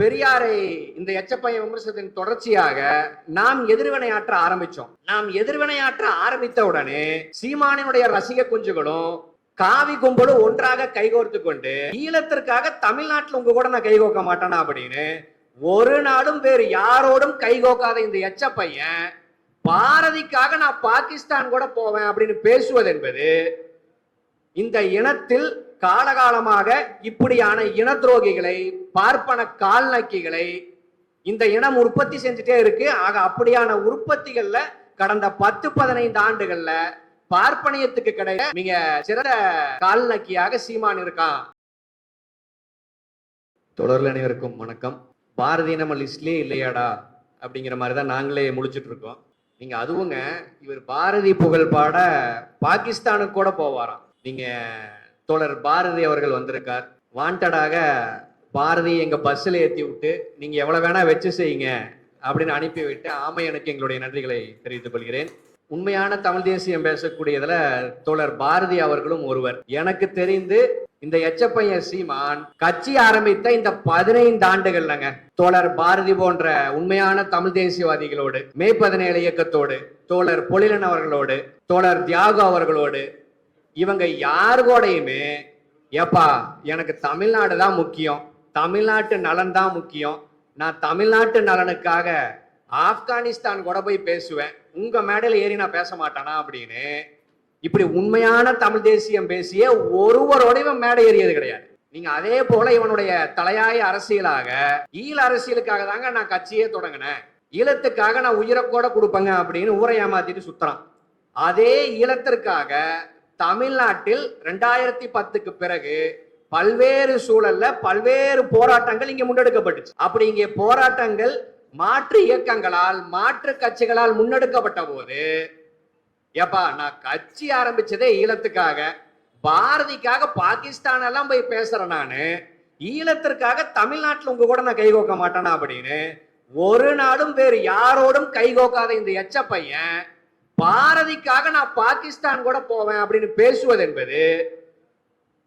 பெரியாரை இந்த எச்சப்பைய விமர்சனத்தின் தொடர்ச்சியாக நாம் எதிர்வினையாற்ற ஆரம்பிச்சோம். நாம் எதிர்வினையாற்ற ஆரம்பித்த உடனே சீமானினுடைய ரசிக குஞ்சுகளும் காவி கும்பலும் ஒன்றாக கைகோர்த்து கொண்டு ஈழத்திற்காக தமிழ்நாட்டில் உங்க கூட நான் கைகோக்க மாட்டேனா அப்படின்னு ஒரு நாளும் வேறு யாரோடும் கைகோக்காத இந்த எச்ச பையன் பாரதிக்காக நான் பாகிஸ்தான் கூட போவேன் அப்படின்னு பேசுவது என்பது இந்த இனத்தில் காலகாலமாக இப்படியான இன துரோகிகளை பார்ப்பன கால்நக்கிகளை இந்த இனம் உற்பத்தி செஞ்சுட்டே இருக்கு. ஆக அப்படியான உற்பத்திகள்ல கடந்த பத்து பதினைந்து ஆண்டுகள்ல பார்ப்பனியத்துக்கு கிடையாது மிக சிறந்த கால்நக்கியாக சீமான் இருக்கான். தொடர்ல அனைவருக்கும் வணக்கம். பாரதி நம்ம லிஸ்ட்லயே இல்லையாடா? அப்படிங்கிற மாதிரி தான் நாங்களே முழிச்சிட்டு இருக்கோம். நீங்க அதுவுங்க இவர் பாரதி புகழ் பாட பாகிஸ்தானுக்கு கூட போவாராம். நீங்க தோழர் பாரதி அவர்கள் வந்திருக்கார். வாண்டடாக பாரதி எங்க பஸ்ஸில் ஏற்றி விட்டு நீங்க எவ்வளவு வேணா வச்சு செய்யுங்க அப்படின்னு அனுப்பிவிட்டு ஆமை எனக்கு எங்களுடைய நன்றிகளை தெரிவித்துக் கொள்கிறேன். உண்மையான தமிழ் தேசியம் பேசக்கூடியதுல தோழர் பாரதி அவர்களும் ஒருவர். எனக்கு தெரிந்து இந்த எச்சப்பையன் சீமான் கட்சி ஆரம்பித்த இந்த பதினைந்து ஆண்டுகள்லங்க தோழர் பாரதி போன்ற உண்மையான தமிழ் தேசியவாதிகளோடு மே பதினேழு இயக்கத்தோடு தோழர் பொழிலன் அவர்களோடு தோழர் தியாகு அவர்களோடு இவங்க யார் கூடயுமே ஏப்பா எனக்கு தமிழ்நாடு தான் முக்கியம் தமிழ்நாட்டு நலன் தான் முக்கியம். நான் தமிழ்நாட்டு நலனுக்காக ஆப்கானிஸ்தான் கூட போய் பேசுவேன். உங்க மேடையில் ஏறி நான் பேச மாட்டானா அப்படின்னு இப்படி உண்மையான தமிழ் தேசியம் பேசிய ஒருவரோட இவன் மேடை ஏறியது கிடையாது. நீங்க அதே போல இவனுடைய தலையாய அரசியலாக ஈழ அரசியலுக்காக தாங்க நான் கட்சியே தொடங்கினேன். ஈழத்துக்காக நான் உயிரை கூட கொடுப்பேங்க அப்படின்னு ஊரை ஏமாத்திட்டு சுத்துறான். அதே ஈழத்திற்காக தமிழ்நாட்டில் ரெண்டாயிரத்தி பத்துக்கு பிறகு பல்வேறு சூழல்ல பல்வேறு போராட்டங்கள் இங்க முன்னெடுக்கப்பட்டுச்சு. அப்படி இங்கே போராட்டங்கள் மாற்று இயக்கங்களால் மாற்று கட்சிகளால் முன்னெடுக்கப்பட்ட போது ஏப்பா நான் கட்சி ஆரம்பிச்சதே ஈழத்துக்காக பாரதிக்காக பாகிஸ்தான் எல்லாம் போய் பேசுறேன் நானு. ஈழத்திற்காக தமிழ்நாட்டில் உங்க கூட நான் கைகோக்க மாட்டேனா அப்படின்னு ஒரு நாளும் வேறு யாரோடும் கைகோக்காத இந்த எச்ச பையன் பாரதிக்காக நான் பாகிஸ்தான் கூட போவேன் அப்படின்னு பேசுவது என்பது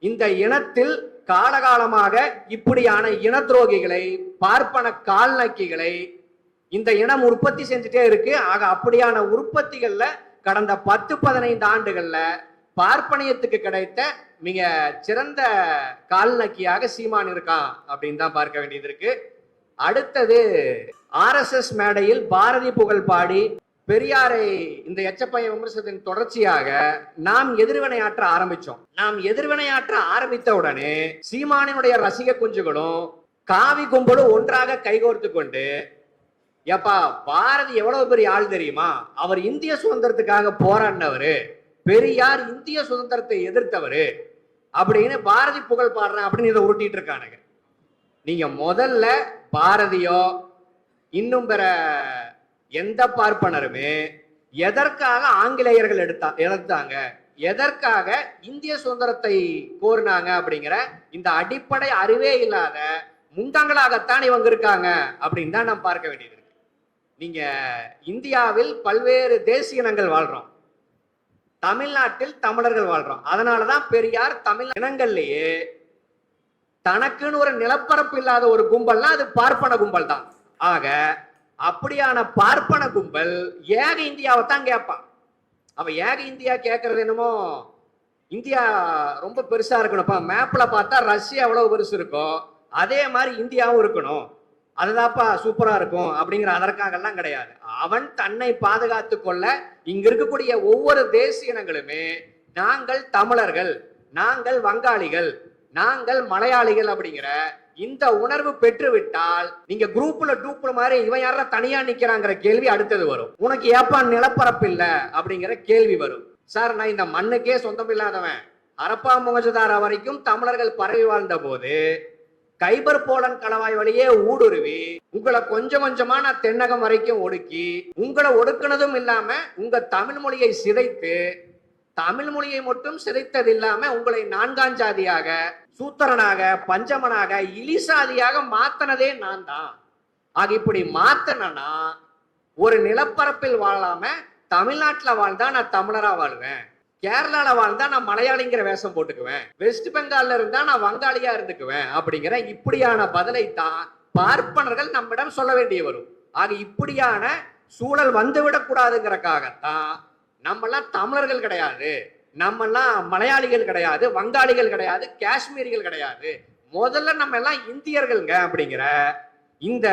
இந்த இனத்தில் காலகாலமாக இப்படியான இன துரோகிகளை பார்ப்பன கால்நக்கிகளை இந்த இனம் உற்பத்தி செஞ்சுட்டே இருக்கு. ஆக அப்படியான உற்பத்திகள்ல கடந்த பத்து பதினைந்து ஆண்டுகள்ல பார்ப்பனியத்துக்கு கிடைத்த மிக சிறந்த கால்நக்கியாக சீமான் இருக்கான் அப்படின்னு தான் பார்க்க வேண்டியது இருக்கு. அடுத்தது ஆர்எஸ்எஸ் மேடையில் பாரதி புகழ் பாடி பெரியாரை இந்த எச்சப்பைய விமர்சனத்தின் தொடர்ச்சியாக நாம் எதிர்வினையாற்ற ஆரம்பிச்சோம். நாம் எதிர்வினையாற்ற ஆரம்பித்த உடனே சீமானினுடைய ரசிக குஞ்சுகளும் காவி கும்பலும் ஒன்றாக கைகோர்த்து கொண்டு ஏப்பா பாரதி எவ்வளவு பெரிய ஆள் தெரியுமா? அவர் இந்திய சுதந்திரத்துக்காக போராடினவரு. பெரியார் இந்திய சுதந்திரத்தை எதிர்த்தவரு. அப்படின்னு பாரதி புகழ் பாடுறேன் அப்படின்னு இதை உருட்டிட்டு இருக்கானுங்க. நீங்க முதல்ல பாரதியோ இன்னும் பிற எந்த பார்ப்பனருமே எதற்காக ஆங்கிலேயர்கள் எடுத்தா எடுத்தாங்க எதற்காக இந்திய சுதந்திரத்தை கோரினாங்க அப்படிங்கிற இந்த அடிப்படை அறிவே இல்லாத முண்டங்களாகத்தான் இவங்க இருக்காங்க அப்படின்னு தான் நாம் பார்க்க வேண்டியது இருக்கு. நீங்க இந்தியாவில் பல்வேறு தேசிய இனங்கள் வாழ்றோம். தமிழ்நாட்டில் தமிழர்கள் வாழ்றோம். அதனாலதான் பெரியார் தமிழ் இனங்கள்லயே தனக்குன்னு ஒரு நிலப்பரப்பு இல்லாத ஒரு கும்பல்னா அது பார்ப்பன கும்பல் தான் ஆக அப்படியான பார்ப்பன கும்பல் ஏக இந்தியாவை தான் கேட்பான். அவன் ஏக இந்தியா கேட்கறது என்னமோ இந்தியா ரொம்ப பெருசா இருக்கணும்ப்பா. மேப்ல பார்த்தா ரஷ்யா எவ்வளவு பெருசு இருக்கும் அதே மாதிரி இந்தியாவும் இருக்கணும். அதுதான்ப்பா சூப்பரா இருக்கும் அப்படிங்கிற அதற்காகலாம் கிடையாது. அவன் தன்னை பாதுகாத்து கொள்ள இங்க இருக்கக்கூடிய ஒவ்வொரு தேசிய இனங்களுமே நாங்கள் தமிழர்கள் நாங்கள் வங்காளிகள் நாங்கள் மலையாளிகள் அப்படிங்கிற இந்த உணர்வு பெற்றுவிட்டால் நீங்க குரூப்ல டூப்ல மாதிரி இவன் யாரா தனியா நிக்கிறாங்கிற கேள்வி அடுத்தது வரும். உனக்கு ஏப்பா நிலப்பரப்பு இல்ல? அப்படிங்கிற கேள்வி வரும். சார் நான் இந்த மண்ணுக்கே சொந்தம் இல்லாதவன். அரப்பா முகஜதாரா வரைக்கும் தமிழர்கள் பரவி வாழ்ந்த போது கைபர் போலன் கணவாய் வழியே ஊடுருவி உங்களை கொஞ்சம் கொஞ்சமா நான் தென்னகம் வரைக்கும் ஒடுக்கி உங்களை ஒடுக்குனதும் இல்லாம உங்க தமிழ் மொழியை சிதைத்து தமிழ் மொழியை மட்டும் சிதைத்தது இல்லாம உங்களை நான்காஞ்சாதியாக சூத்திரனாக பஞ்சமனாக இலிசாதியாக மாத்தனதே நான் தான் ஆக இப்படி மாத்தனா ஒரு நிலப்பரப்பில் வாழாம தமிழ்நாட்டில் வாழ்ந்தா நான் தமிழரா வாழ்வேன். கேரளால வாழ்ந்தா நான் மலையாளிங்கிற வேஷம் போட்டுக்குவேன். வெஸ்ட் பெங்கால்ல இருந்தா நான் வங்காளியா இருந்துக்குவேன் அப்படிங்கிற இப்படியான பதிலை தான் பார்ப்பனர்கள் நம்மிடம் சொல்ல வேண்டிய வரும். ஆக இப்படியான சூழல் வந்துவிடக் கூடாதுங்கிறக்காகத்தான் நம்மெல்லாம் தமிழர்கள் கிடையாது. நம்மெல்லாம் மலையாளிகள் கிடையாது வங்காளிகள் கிடையாது காஷ்மீரிகள் கிடையாது. முதல்ல நம்ம எல்லாம் இந்தியர்கள்ங்க அப்படிங்கிற இந்த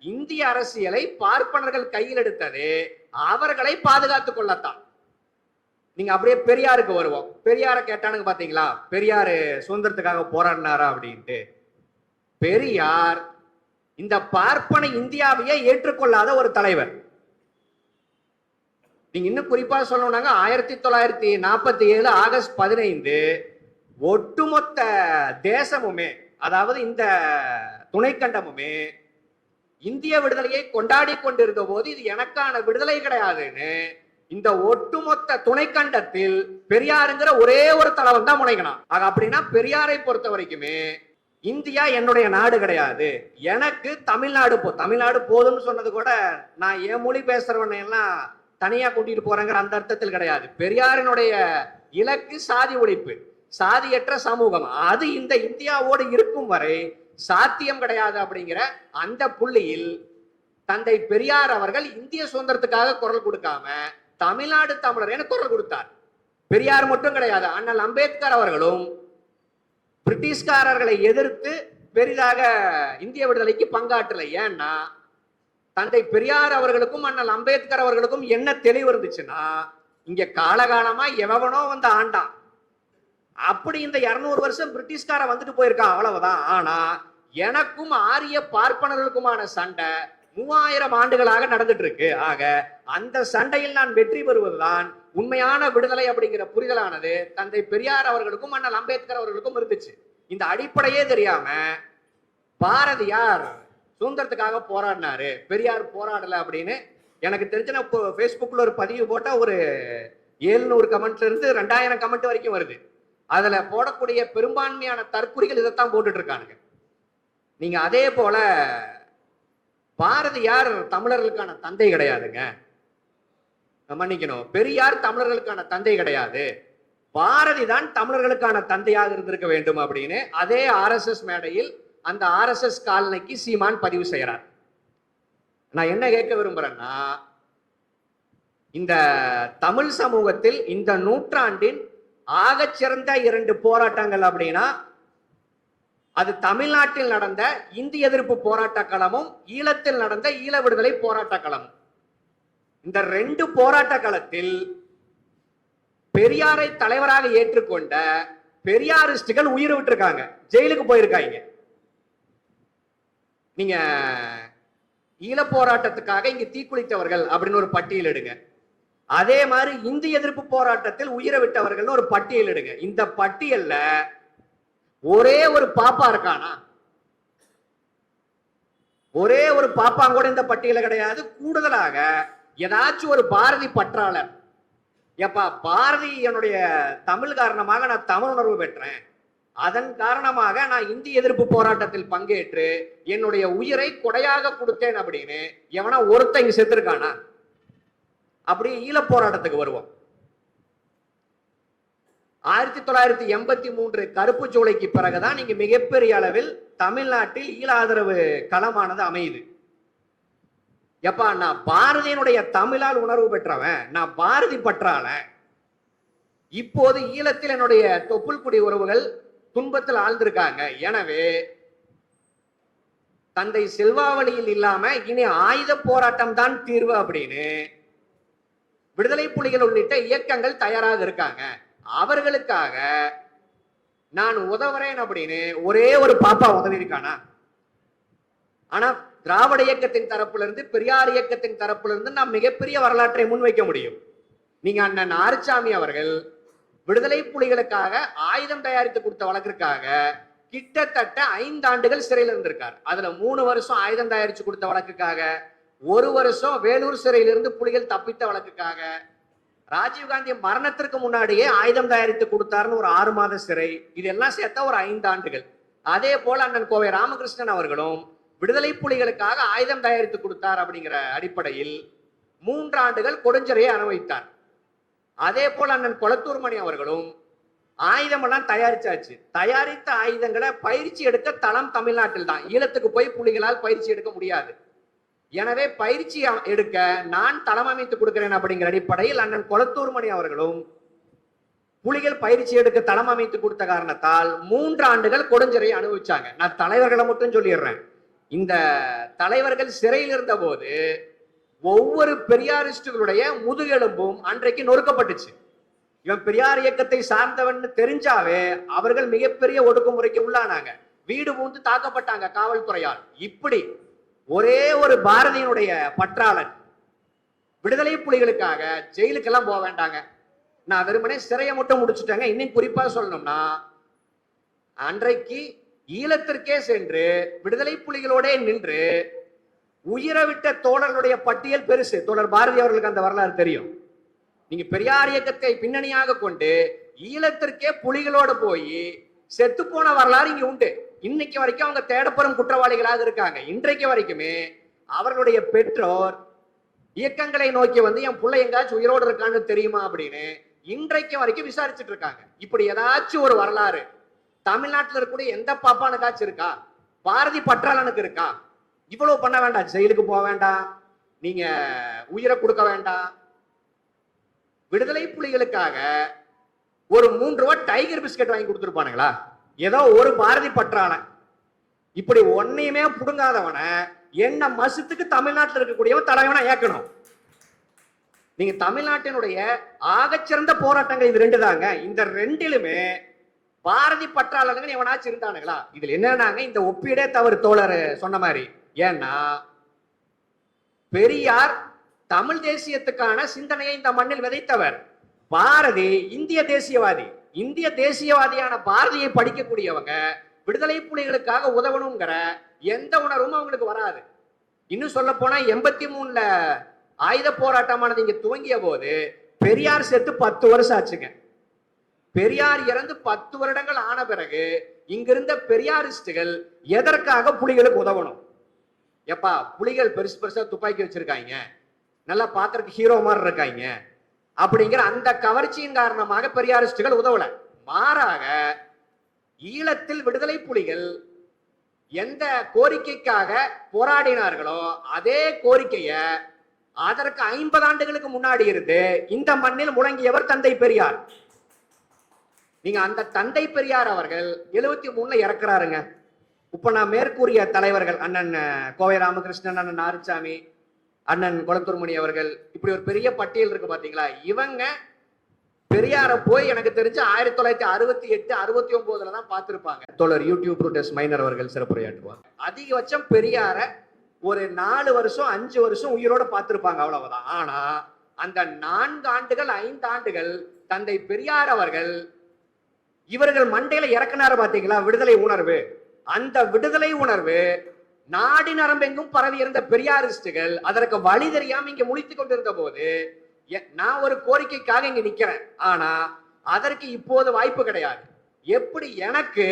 இந்திய அரசியலை பார்ப்பனர்கள் கையில் எடுத்தது அவர்களை பாதுகாத்துக் கொள்ளத்தான். நீங்க அப்படியே பெரியாருக்கு வருவோம். பெரியார கேட்டானுங்க பாத்தீங்களா? பெரியாரு சுதந்திரத்துக்காக போராடினாரா அப்படின்ட்டு. பெரியார் இந்த பார்ப்பன இந்தியாவையே ஏற்றுக்கொள்ளாத ஒரு தலைவர். நீங்க இன்னும் குறிப்பா சொல்லணும்னாங்க ஆயிரத்தி தொள்ளாயிரத்தி நாற்பத்தி ஏழு ஆகஸ்ட் பதினைந்து ஒட்டுமொத்த தேசமுமே அதாவது இந்த துணைக்கண்டமுமே இந்திய விடுதலையை கொண்டாடி கொண்டிருந்த போது இது எனக்கான விடுதலை கிடையாதுன்னு இந்த ஒட்டுமொத்த துணைக்கண்டத்தில் பெரியாருங்கிற ஒரே ஒரு தலைவன் தான் முனைக்கணும் ஆக அப்படின்னா பெரியாரை பொறுத்த வரைக்குமே இந்தியா என்னுடைய நாடு கிடையாது. எனக்கு தமிழ்நாடு போ தமிழ்நாடு போதும்னு சொன்னது கூட நான் என் மொழி பேசுறவனை எல்லாம் தனியா கூட்டிட்டு போறேங்கிற அந்த அர்த்தத்தில் கிடையாது. பெரியாரினுடைய இலக்கு சாதி ஒழிப்பு. சாதியற்ற சமூகம். அது இந்த இந்தியாவோடு இருக்கும் வரை சாத்தியம் கிடையாது அப்படிங்கிற அந்த புள்ளியில் தந்தை பெரியார் அவர்கள் இந்திய சுதந்திரத்துக்காக குரல் கொடுக்காம தமிழ்நாடு தமிழர் என குரல் கொடுத்தார். பெரியார் மட்டும் கிடையாது. அண்ணல் அம்பேத்கர் அவர்களும் பிரிட்டிஷ்காரர்களை எதிர்த்து பெரிதாக இந்திய விடுதலைக்கு பங்காற்றலை. ஏன்னா தந்தை பெரியார் அவர்களுக்கும் அண்ணல் அம்பேத்கர் அவர்களுக்கும் என்ன தெளிவு இருந்துச்சுன்னா இங்க காலகாலமா எவனோ வந்து ஆண்டான். அப்படி இந்த இருநூறு வருஷம் பிரிட்டிஷ்கார வந்துட்டு போயிருக்கான் அவ்வளவுதான். ஆனா எனக்கும் ஆரிய பார்ப்பனர்களுக்குமான சண்டை மூவாயிரம் ஆண்டுகளாக நடந்துட்டு இருக்கு. ஆக அந்த சண்டையில் நான் வெற்றி பெறுவதுதான் உண்மையான விடுதலை அப்படிங்கிற புரிதலானது தந்தை பெரியார் அவர்களுக்கும் அண்ணல் அம்பேத்கர் அவர்களுக்கும் இருந்துச்சு. இந்த அடிப்படையே தெரியாம பாரதியார் சுதந்திரத்துக்காக போராடினாரு. பெரியார் போராடலை அப்படின்னு. எனக்கு தெரிஞ்ச நான் இப்போ ஃபேஸ்புக்கில் ஒரு பதிவு போட்டால் ஒரு ஏழ்நூறு கமெண்ட்ல இருந்து ரெண்டாயிரம் கமெண்ட் வரைக்கும் வருது. அதில் போடக்கூடிய பெரும்பான்மையான தற்குறிகள் இதைத்தான் போட்டுட்டு இருக்கானுங்க நீங்கள் அதே போல பாரதியார் தமிழர்களுக்கான தந்தை கிடையாதுங்க. மன்னிக்கணும். பெரியார் தமிழர்களுக்கான தந்தை கிடையாது. பாரதி தான் தமிழர்களுக்கான தந்தையாக இருந்திருக்க வேண்டும் அப்படின்னு அதே ஆர்எஸ்எஸ் மேடையில் அந்த ஆர்எஸ்எஸ் காலனிக்கு சீமான் பதிவு செய்கிறார். நான் என்ன கேட்க விரும்புகிறேன்னா இந்த தமிழ் சமூகத்தில் இந்த நூற்றாண்டின் ஆகச்சிறந்த இரண்டு போராட்டங்கள் அப்படின்னா அது தமிழ்நாட்டில் நடந்த இந்திய எதிர்ப்பு போராட்ட களமும் ஈழத்தில் நடந்த ஈழ விடுதலை போராட்ட களமும். இந்த ரெண்டு போராட்ட களத்தில் பெரியாரை தலைவராக ஏற்றுக்கொண்ட பெரியாரிஸ்டுகள் உயிர் விட்டுருக்காங்க. ஜெயிலுக்கு போயிருக்காங்க. நீங்க ஈழ போராட்டத்துக்காக இங்க தீக்குளித்தவர்கள் அப்படின்னு ஒரு பட்டியல் எடுங்க. அதே மாதிரி இந்திய எதிர்ப்பு போராட்டத்தில் உயிரை விட்டவர்கள் ஒரு பட்டியல் எடுங்க. இந்த பட்டியல்ல ஒரே ஒரு பாப்பா இருக்கானா? ஒரே ஒரு பாப்பாங்கூட இந்த பட்டியல கிடையாது. கூடுதலாக ஏதாச்சும் ஒரு பாரதி பற்றாளர். எப்பா பாரதி என்னுடைய தமிழ் காரணமாக நான் தமிழ் உணர்வு பெற்றேன். அதன் காரணமாக நான் இந்திய எதிர்ப்பு போராட்டத்தில் பங்கேற்று என்னுடைய உயிரை கொடையாக கொடுத்தேன் அப்படின்னு எவனா ஒருத்தன் இங்க செத்துருக்கானா? அப்படி ஈழப் போராட்டத்துக்கு வருவோம். ஆயிரத்தி தொள்ளாயிரத்தி எண்பத்தி மூன்று கருப்பு சூளைக்கு பிறகுதான் நீங்க மிகப்பெரிய அளவில் தமிழ்நாட்டில் ஈழ ஆதரவு களமானது அமையுது. எப்பா நான் பாரதியினுடைய தமிழால் உணர்வு பெற்றவன் நான் பாரதி பற்றால இப்போது ஈழத்தில் என்னுடைய தொப்புள் குடி உறவுகள் துன்பத்தில் ஆழ்ந்திருக்காங்க. எனவே தந்தை செல்வாவளியில் இல்லாம இனி ஆயுத போராட்டம் தான் தீர்வு அப்படின்னு விடுதலை புலிகள் உள்ளிட்ட இயக்கங்கள் தயாராக இருக்காங்க. அவர்களுக்காக நான் உதவுறேன் அப்படின்னு ஒரே ஒரு பாப்பா உதவி இருக்கானா? ஆனா திராவிட இயக்கத்தின் தரப்புல இருந்து பெரியார் இயக்கத்தின் தரப்புல இருந்து நாம் மிகப்பெரிய வரலாற்றை முன்வைக்க முடியும். நீங்க அண்ணன் ஆறுசாமி அவர்கள் விடுதலை புலிகளுக்காக ஆயுதம் தயாரித்து கொடுத்த வழக்கிற்காக கிட்டத்தட்ட ஐந்து ஆண்டுகள் சிறையில் இருந்திருக்கார். அதுல மூணு வருஷம் ஆயுதம் தயாரிச்சு கொடுத்த வழக்குக்காக ஒரு வருஷம் வேலூர் சிறையிலிருந்து புலிகள் தப்பித்த வழக்குக்காக ராஜீவ்காந்தி மரணத்திற்கு முன்னாடியே ஆயுதம் தயாரித்து கொடுத்தாருன்னு ஒரு ஆறு மாத சிறை இதெல்லாம் சேர்த்தா ஒரு ஐந்து ஆண்டுகள். அதே போல அண்ணன் கோவை ராமகிருஷ்ணன் அவர்களும் விடுதலை புலிகளுக்காக ஆயுதம் தயாரித்து கொடுத்தார் அப்படிங்கிற அடிப்படையில் மூன்று ஆண்டுகள் கொடுஞ்சரையை அனுபவித்தார். அதே போல் அண்ணன் கொளத்தூர் மணி அவர்களும் ஆயுதமெல்லாம் தயாரிச்சாச்சு. தயாரித்த ஆயுதங்களை பயிற்சி எடுக்க தளம் தமிழ்நாட்டில் தான். ஈழத்துக்கு போய் புலிகளால் பயிற்சி எடுக்க முடியாது. எனவே பயிற்சி எடுக்க நான் தளம் அமைத்து கொடுக்கிறேன் அப்படிங்கிற அடிப்படையில் அண்ணன் கொளத்தூர் மணி அவர்களும் புலிகள் பயிற்சி எடுக்க தளம் அமைத்து கொடுத்த காரணத்தால் மூன்று ஆண்டுகள் கொடுஞ்சிறை அனுபவிச்சாங்க. நான் தலைவர்களை மட்டும் சொல்லிடுறேன். இந்த தலைவர்கள் சிறையில் இருந்த போது ஒவ்வொரு பெரியாரிஸ்டுகளுடைய முதுகெலும்பும் அன்றைக்கு நொறுக்கப்பட்டுச்சு. இவன் பெரியார் இயக்கத்தை சார்ந்தவன் தெரிஞ்சாவே அவர்கள் மிகப்பெரிய ஒடுக்குமுறைக்கு உள்ளானாங்க. வீடு பூந்து தாக்கப்பட்டாங்க காவல்துறையால். இப்படி ஒரே ஒரு பாரதியினுடைய பற்றாளன் விடுதலை புலிகளுக்காக ஜெயிலுக்கெல்லாம் போக வேண்டாங்க. நான் வெறுமனே சிறையை மட்டும் முடிச்சுட்டாங்க. இன்னும் குறிப்பா சொல்லணும்னா அன்றைக்கு ஈழத்திற்கே சென்று விடுதலை புலிகளோட நின்று உயிரை விட்ட தோழர்களுடைய பட்டியல் பெருசு. தோழர் பாரதி அவர்களுக்கு அந்த வரலாறு தெரியும். நீங்க பெரியார் இயக்கத்தை பின்னணியாக கொண்டு ஈழத்திற்கே புலிகளோட போய் செத்து போன வரலாறு இங்க உண்டு. இன்னைக்கு வரைக்கும் அவங்க தேடப்படும் குற்றவாளிகளாக இருக்காங்க. இன்றைக்கு வரைக்குமே அவர்களுடைய பெற்றோர் இயக்கங்களை நோக்கி வந்து என் பிள்ளை எங்காச்சும் உயிரோடு இருக்கான்னு தெரியுமா அப்படின்னு இன்றைக்கு வரைக்கும் விசாரிச்சுட்டு இருக்காங்க. இப்படி ஏதாச்சும் ஒரு வரலாறு. தமிழ்நாட்டில் இருக்கக்கூடிய எந்த பாப்பானுக்காச்சும் இருக்கா? பாரதி பற்றாளனுக்கு இருக்கா? இவ்வளவு பண்ண வேண்டாம் ஜெயிலுக்கு போக வேண்டாம் நீங்க உயிரை கொடுக்க வேண்டாம். விடுதலை புலிகளுக்காக ஒரு மூன்று ரூபா டைகர் பிஸ்கட் வாங்கி கொடுத்துருப்பானுங்களா? ஏதோ ஒரு பாரதி பற்றான. இப்படி ஒன்னையுமே புடுங்காதவனை என்ன மசத்துக்கு தமிழ்நாட்டில் இருக்கக்கூடியவன் தலைவனா ஏக்கணும். நீங்க தமிழ்நாட்டினுடைய ஆகச்சிறந்த போராட்டங்கள் இது ரெண்டு தாங்க. இந்த ரெண்டிலுமே பாரதி பற்றாளர்கள் எவனாச்சும் இருந்தானுங்களா? இதுல என்னன்னாங்க இந்த ஒப்பீடே தவறு தோழர் சொன்ன மாதிரி. ஏன்னா பெரியார் தமிழ் தேசியத்துக்கான சிந்தனையை இந்த மண்ணில் விதைத்தவர். பாரதி இந்திய தேசியவாதி. இந்திய தேசியவாதியான பாரதியை படிக்கக்கூடியவங்க விடுதலை புலிகளுக்காக உதவணுங்கிற எந்த உணர்வும் அவங்களுக்கு வராது. இன்னும் சொல்ல போனா எண்பத்தி மூணுல ஆயுத போராட்டமானது இங்க துவங்கிய போது பெரியார் செத்து பத்து வருஷம் ஆச்சுங்க. பெரியார் இறந்து பத்து வருடங்கள் ஆன பிறகு இங்கிருந்த பெரியாரிஸ்டுகள் எதற்காக புலிகளுக்கு உதவணும்? எப்பா புலிகள் பெருசு பெருசா துப்பாக்கி வச்சிருக்காங்க. நல்லா பாத்திரக்கு ஹீரோ மாதிரி இருக்காங்க. அப்படிங்கிற அந்த கவர்ச்சியின் காரணமாக பெரியாரிஸ்டுகள் உதவல. மாறாக ஈழத்தில் விடுதலை புலிகள் எந்த கோரிக்கைக்காக போராடினார்களோ அதே கோரிக்கைய அதற்கு ஐம்பது ஆண்டுகளுக்கு முன்னாடி இருந்து இந்த மண்ணில் முழங்கியவர் தந்தை பெரியார். நீங்க அந்த தந்தை பெரியார் அவர்கள் எழுபத்தி மூணுல இறக்குறாருங்க. இப்ப நான் மேற்கூறிய தலைவர்கள் அண்ணன் கோவை ராமகிருஷ்ணன் அண்ணன் நாரிசாமி அண்ணன் குளத்தூர்மணி அவர்கள் இப்படி ஒரு பெரிய பட்டியல் இருக்கு பாத்தீங்களா? இவங்க பெரியார போய் எனக்கு தெரிஞ்சு ஆயிரத்தி தொள்ளாயிரத்தி அறுபத்தி எட்டு அறுபத்தி ஒன்பதுல தான் பார்த்திருப்பாங்க. தோழர் யூடியூப் ப்ரூட்டஸ் மைனர் அவர்கள் சிறப்புரையாற்றுவாங்க அதிகபட்சம் பெரியார ஒரு நாலு வருஷம் அஞ்சு வருஷம் உயிரோட பார்த்திருப்பாங்க அவ்வளவுதான். ஆனா அந்த நான்கு ஆண்டுகள் ஐந்து ஆண்டுகள் தந்தை பெரியார் அவர்கள் இவர்கள் மண்டையில இறக்குனாரு பாத்தீங்களா? விடுதலை உணர்வு. அந்த விடுதலை உணர்வு நாடி நரம்பெங்கும் பரவி இருந்த பெரியாரிஸ்டுகள் அதற்கு வழி தெரியாம இங்க முழித்துக் கொண்டிருந்த போது எ- நான் ஒரு கோரிக்கைக்காக இங்க நிக்கிறேன். ஆனா அதற்கு இப்போது வாய்ப்பு கிடையாது. எப்படி எனக்கு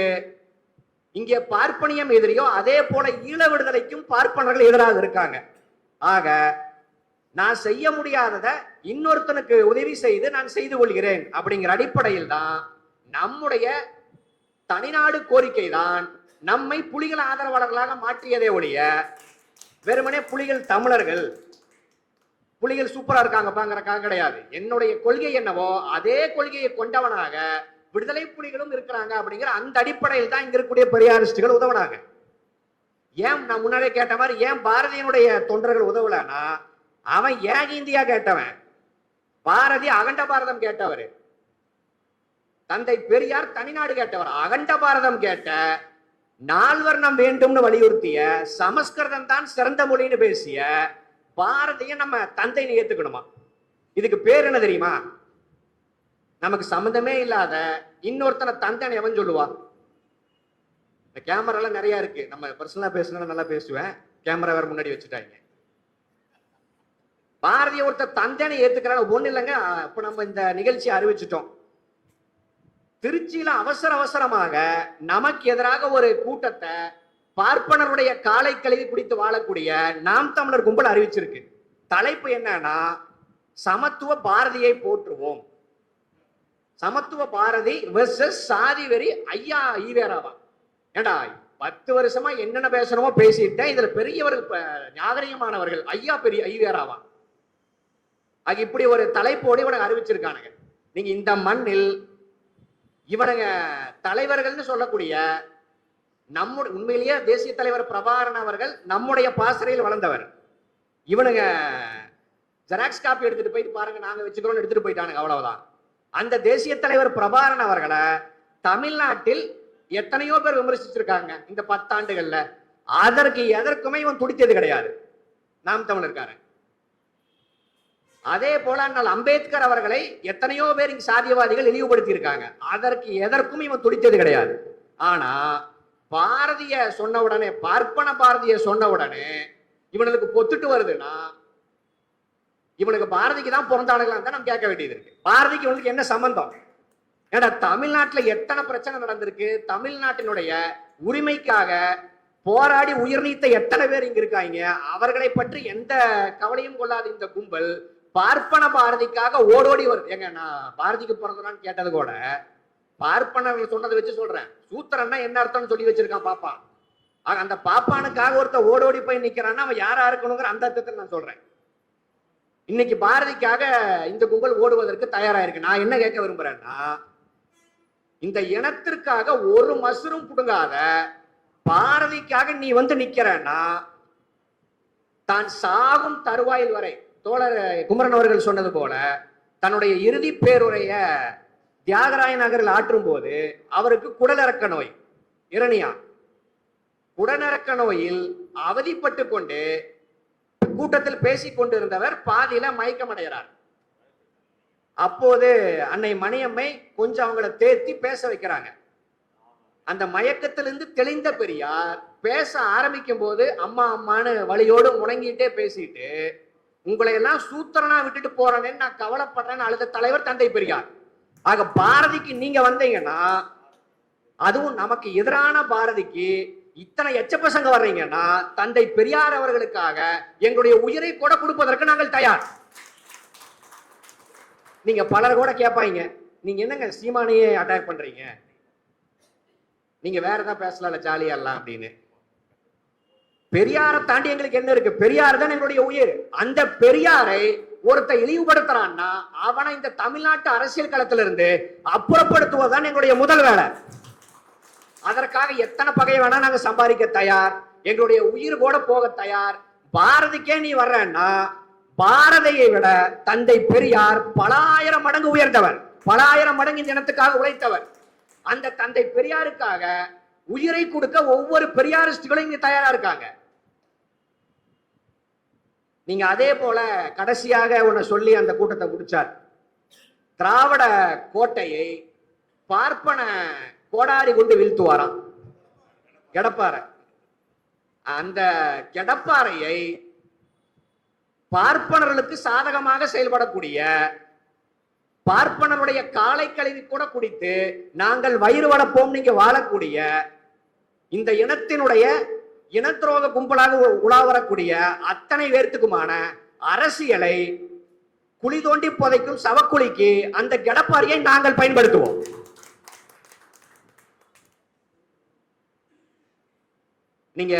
இங்கே பார்ப்பனியம் எதிரியோ அதே போல ஈழ விடுதலைக்கும் பார்ப்பனர்கள் எதிராக இருக்காங்க. ஆக நான் செய்ய முடியாததை இன்னொருத்தனுக்கு உதவி செய்து நான் செய்து கொள்கிறேன். அப்படிங்கிற அடிப்படையில் தான் நம்முடைய தனிநாடு கோரிக்கை தான் நம்மை புலிகள் ஆதரவாளர்களாக மாற்றியதே ஒழிய வெறுமனே புலிகள் தமிழர்கள் புலிகள் சூப்பராக இருக்காங்கப்பாங்கிறக்காக கிடையாது. என்னுடைய கொள்கை என்னவோ அதே கொள்கையை கொண்டவனாக விடுதலை புலிகளும் இருக்கிறாங்க அப்படிங்கிற அந்த அடிப்படையில் தான் இங்க இருக்கக்கூடிய பெரியாரிஸ்டுகள் உதவுனாங்க. ஏன் நான் முன்னாடியே கேட்ட மாதிரி ஏன் பாரதியினுடைய தொண்டர்கள் உதவலன்னா அவன் ஏன் இந்தியா கேட்டவன்? பாரதி அகண்ட பாரதம் கேட்டவர். தந்தை பெரியார் தனிநாடு கேட்டவர். அகண்ட பாரதம் கேட்ட நால்வர்ணம் வேண்டும்னு வலியுறுத்திய சமஸ்கிருதம் தான் சிறந்த மொழின்னு பேசிய பாரதிய நம்ம தந்தைன்னு ஏத்துக்கணுமா? இதுக்கு பேர் என்ன தெரியுமா? நமக்கு சம்மந்தமே இல்லாத இன்னொருத்தனை தந்தைன்னு எவன் சொல்லுவா? இந்த கேமராலாம் நிறைய இருக்கு. நம்ம பர்சனலா பேசணும் நல்லா பேசுவேன். கேமரா வேற முன்னாடி வச்சுட்டாங்க. பாரதிய ஒருத்தர் தந்தைன்னு ஏத்துக்கிறாங்க ஒண்ணு இல்லைங்க. இப்ப நம்ம இந்த நிகழ்ச்சியை அறிவிச்சிட்டோம். திருச்சியில அவசர அவசரமாக நமக்கு எதிராக ஒரு கூட்டத்தை பார்ப்பனருடைய காலை கழுவி குடித்து வாழக்கூடிய நாம் தமிழர் கும்பல் அறிவிச்சிருக்கு. தலைப்பு என்னன்னா சமத்துவ பாரதியை போற்றுவோம். சமத்துவ பாரதி வெர்சஸ் சாதி வெறி ஐயா ஈவேராவா. ஏண்டா பத்து வருஷமா என்னென்ன பேசணுமோ பேசிட்டேன். இதுல பெரியவர்கள் நாகரிகமானவர்கள் ஐயா பெரிய ஐவேராவா அது இப்படி ஒரு தலைப்போடு இவனுக்கு அறிவிச்சிருக்கானுங்க. நீங்க இந்த மண்ணில் இவனுங்க தலைவர்கள்னு சொல்லக்கூடிய நம்முடைய உண்மையிலேயே தேசிய தலைவர் பிரபாகரன் அவர்கள் நம்முடைய பாசறையில் வளர்ந்தவர். இவனுங்க ஜெராக்ஸ் காப்பி எடுத்துட்டு போயிட்டு பாருங்க நாங்க வச்சுக்கிறோம்னு எடுத்துட்டு போயிட்டானுங்க அவ்வளவுதான். அந்த தேசிய தலைவர் பிரபாகரன் அவர்களை தமிழ்நாட்டில் எத்தனையோ பேர் விமர்சிச்சிருக்காங்க இந்த பத்தாண்டுகள்ல. அதற்கு எதற்குமே இவன் துடித்தது கிடையாது. நாம் தமிழர்காரன். அதே போல அண்ணல் அம்பேத்கர் அவர்களை எத்தனையோ பேர் இங்க சாதியவாதிகள் இழிவுபடுத்தி இருக்காங்க அதற்கு எதற்கும் இவன் துடித்தது கிடையாது. ஆனா பாரதிய சொன்ன உடனே பார்ப்பன பாரதிய சொன்ன உடனே இவனுக்கு பொத்துட்டு வருதுன்னா இவனுக்கு பாரதிக்கு தான் பிறந்தானுங்களாம் தான் நம்ம கேட்க வேண்டியது இருக்கு. பாரதிக்கு இவனுக்கு என்ன சம்பந்தம்? ஏன்னா தமிழ்நாட்டுல எத்தனை பிரச்சனை நடந்திருக்கு? தமிழ்நாட்டினுடைய உரிமைக்காக போராடி உயிர் நீத்த எத்தனை பேர் இங்க இருக்காங்க? அவர்களை பற்றி எந்த கவலையும் கொள்ளாத இந்த கும்பல் பார்ப்பன பாரதிக்காக ஓடோடி வருது எங்க நான் பாரதிக்கு பிறந்தனான்னு கேட்டது கூட பார்ப்பனர்கள் சொன்னதை வச்சு சொல்றேன். சூத்திரன்னா என்ன அர்த்தம்னு சொல்லி வச்சிருக்கான் பாப்பா. ஆக அந்த பாப்பானுக்காக ஒருத்த ஓடோடி போய் நிக்கிறான்னா அவன் யாரா இருக்கணுங்கிற அந்த அர்த்தத்தில் நான் சொல்றேன். இன்னைக்கு பாரதிக்காக இந்த கும்பல் ஓடுவதற்கு தயாரா இருக்கு நான் என்ன கேட்க விரும்புறேன்னா இந்த இனத்திற்காக ஒரு மசுரும் புடுங்காத பாரதிக்காக நீ வந்து நிக்கிறன்னா தான் சாகும் தருவாயில் வரை தோழர் குமரன் அவர்கள் சொன்னது போல தன்னுடைய இறுதி பேருரைய தியாகராய நகரில் ஆற்றும் போது அவருக்கு குடலிறக்க நோய் இரணியா. குடலிறக்க நோயில் அவதிப்பட்டு கொண்டு கூட்டத்தில் பேசிக் கொண்டிருந்தவர் பாதியில மயக்கமடைகிறார். அப்போது அன்னை மணியம்மை கொஞ்சம் அவங்கள தேத்தி பேச வைக்கிறாங்க. அந்த மயக்கத்திலிருந்து தெளிந்த பெரியார் பேச ஆரம்பிக்கும் போது அம்மா அம்மான்னு வழியோடு முணங்கிட்டே பேசிட்டு உங்களை எல்லாம் சூத்திரனா விட்டுட்டு போறேன்னு நான் கவலைப்படுறேன்னு அழுத தலைவர் தந்தை பெரியார். ஆக பாரதிக்கு நீங்க வந்தீங்கன்னா அதுவும் நமக்கு எதிரான பாரதிக்கு இத்தனை எச்ச பசங்க வர்றீங்கன்னா தந்தை பெரியார் அவர்களுக்காக எங்களுடைய உயிரை கூட கொடுப்பதற்கு நாங்கள் தயார். நீங்க பலர் கூட கேட்பாங்க நீங்க என்னங்க சீமானையே அட்டாக் பண்றீங்க? நீங்க வேற ஏதாவது பேசலாம் ஜாலியா எல்லாம்? அப்படின்னு. பெரியாரை தாண்டி எங்களுக்கு என்ன இருக்கு? பெரியார் தான் எங்களுடைய உயிர். அந்த பெரியாரை ஒருத்த இழிவுபடுத்துறான்னா அவனை இந்த தமிழ்நாட்டு அரசியல் களத்துல இருந்து அப்புறப்படுத்துவதுதான் எங்களுடைய முதல் வேலை. அதற்காக எத்தனை பகை வேணா நாங்க சம்பாதிக்க தயார். எங்களுடைய உயிர் கூட போக தயார். பாரதிக்கே நீ வர்றன்னா பாரதியை விட தந்தை பெரியார் பல ஆயிரம் மடங்கு உயர்ந்தவர். பல ஆயிரம் மடங்கு இந்த இனத்துக்காக உழைத்தவர். அந்த தந்தை பெரியாருக்காக உயிரை கொடுக்க ஒவ்வொரு பெரியாரிஸ்டுகளும் இங்க தயாரா இருக்காங்க. நீங்க அதே போல கடைசியாக உன்னை சொல்லி அந்த கூட்டத்தை முடிச்சார். திராவிட கோட்டையை பார்ப்பன கோடாரி கொண்டு வீழ்த்துவாராம். கெடப்பாறை அந்த கெடப்பாறையை பார்ப்பனர்களுக்கு சாதகமாக செயல்படக்கூடிய பார்ப்பனருடைய காலை கழுவி கூட குடித்து நாங்கள் வயிறு வளர்ப்போம் நீங்க வாழக்கூடிய இந்த இனத்தினுடைய இனத்துரோக கும்பலாக உ- உலா வரக்கூடிய அத்தனை பேர்த்துக்குமான அரசியலை குழி தோண்டி புதைக்கும் சவக்குழிக்கு அந்த கெடப்பாரியை நாங்கள் பயன்படுத்துவோம். நீங்க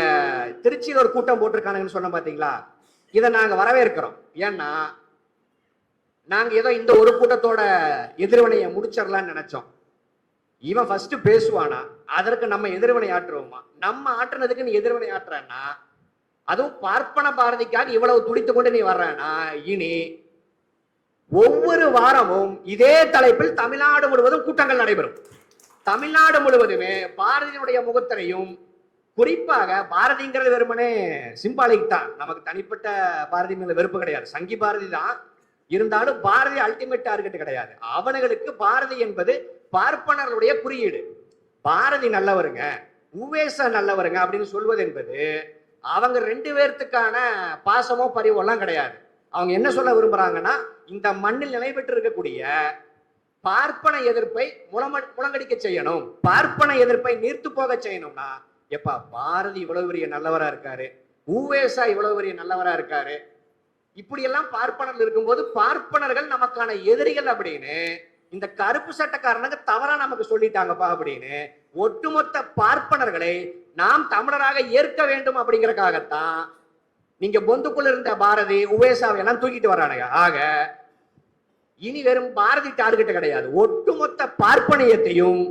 திருச்சியில் ஒரு கூட்டம் போட்டிருக்கானுங்கன்னு சொன்ன பாத்தீங்களா? இதை நாங்க வரவேற்கிறோம். ஏன்னா நாங்க ஏதோ இந்த ஒரு கூட்டத்தோட எதிர்வினையை முடிச்சிடலாம்னு நினைச்சோம். இவன் ஃபர்ஸ்ட் பேசுவானா? அதற்கு நம்ம எதிர்வினை ஆற்றுவோமா? நம்ம ஆற்றுனதுக்கு நீ எதிர்வினை ஆற்றுறனா அதுவும் பார்ப்பன பாரதிக்காக இவ்வளவு துடித்து கொண்டு நீ வர்றனா இனி ஒவ்வொரு வாரமும் இதே தலைப்பில் தமிழ்நாடு முழுவதும் கூட்டங்கள் நடைபெறும். தமிழ்நாடு முழுவதுமே பாரதியினுடைய முகத்திரையும் குறிப்பாக பாரதிங்கிறது வெறுமனே சிம்பாலிக் தான். நமக்கு தனிப்பட்ட பாரதி மேல வெறுப்பு கிடையாது. சங்கி பாரதி தான். இருந்தாலும் பாரதி அல்டிமேட் டார்கெட் கிடையாது. அவனுங்களுக்கு பாரதி என்பது பார்ப்பனர்களுடைய குறியீடு. பாரதி நல்லவருங்க உவேச நல்லவருங்க அப்படின்னு சொல்வது என்பது அவங்க ரெண்டு பேர்த்துக்கான பாசமோ பரிவோ கிடையாது. அவங்க என்ன சொல்ல விரும்புறாங்கன்னா இந்த மண்ணில் நிலை பெற்று இருக்கக்கூடிய பார்ப்பன எதிர்ப்பை முளம முழங்கடிக்க செய்யணும். பார்ப்பன எதிர்ப்பை நீர்த்து போக செய்யணும்னா எப்பா பாரதி இவ்வளவு பெரிய நல்லவரா இருக்காரு. ஊவேசா இவ்வளவு பெரிய நல்லவரா இருக்காரு. இப்படியெல்லாம் பார்ப்பனர்கள் இருக்கும்போது பார்ப்பனர்கள் நமக்கான எதிரிகள் அப்படின்னு இந்த கருப்பு சட்டக்காரனுக்கு தவறா நமக்கு சொல்லிட்டாங்கப்பா அப்படின்னு ஒட்டுமொத்த பார்ப்பனர்களை நாம் தமிழராக ஏற்க வேண்டும் அப்படிங்கறக்காகத்தான் நீங்க பொந்துக்குள்ள இருந்த பாரதி உவேசாவை எல்லாம் தூக்கிட்டு வரானுங்க. ஆக இனி வெறும் பாரதி டார்கெட் கிடையாது. ஒட்டுமொத்த பார்ப்பனியத்தையும்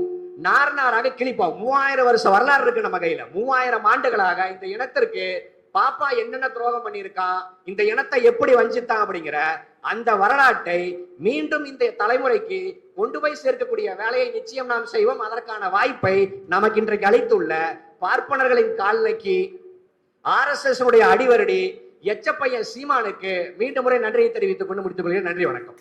நார் நாராக கிழிப்போம். மூவாயிரம் வருஷ வரலாறு இருக்கு நம்ம கையில. மூவாயிரம் ஆண்டுகளாக இந்த இனத்திற்கு பாப்பா என்னென்ன துரோகம் பண்ணியிருக்கான் இந்த இனத்தை எப்படி வஞ்சித்தான் அப்படிங்கிற அந்த வரலாற்றை மீண்டும் இந்த தலைமுறைக்கு கொண்டு போய் சேர்க்கக்கூடிய வேலையை நிச்சயம் நாம் செய்வோம். அதற்கான வாய்ப்பை நமக்கு இன்றைக்கு அளித்துள்ள பார்ப்பனர்களின் கால்நைக்கு எஸ் உடைய அடிவரடி எச்சப்பையன் சீமானுக்கு மீண்டும் முறை நன்றியை தெரிவித்துக் கொண்டு முடித்துக் கொள்கிறேன். நன்றி வணக்கம்.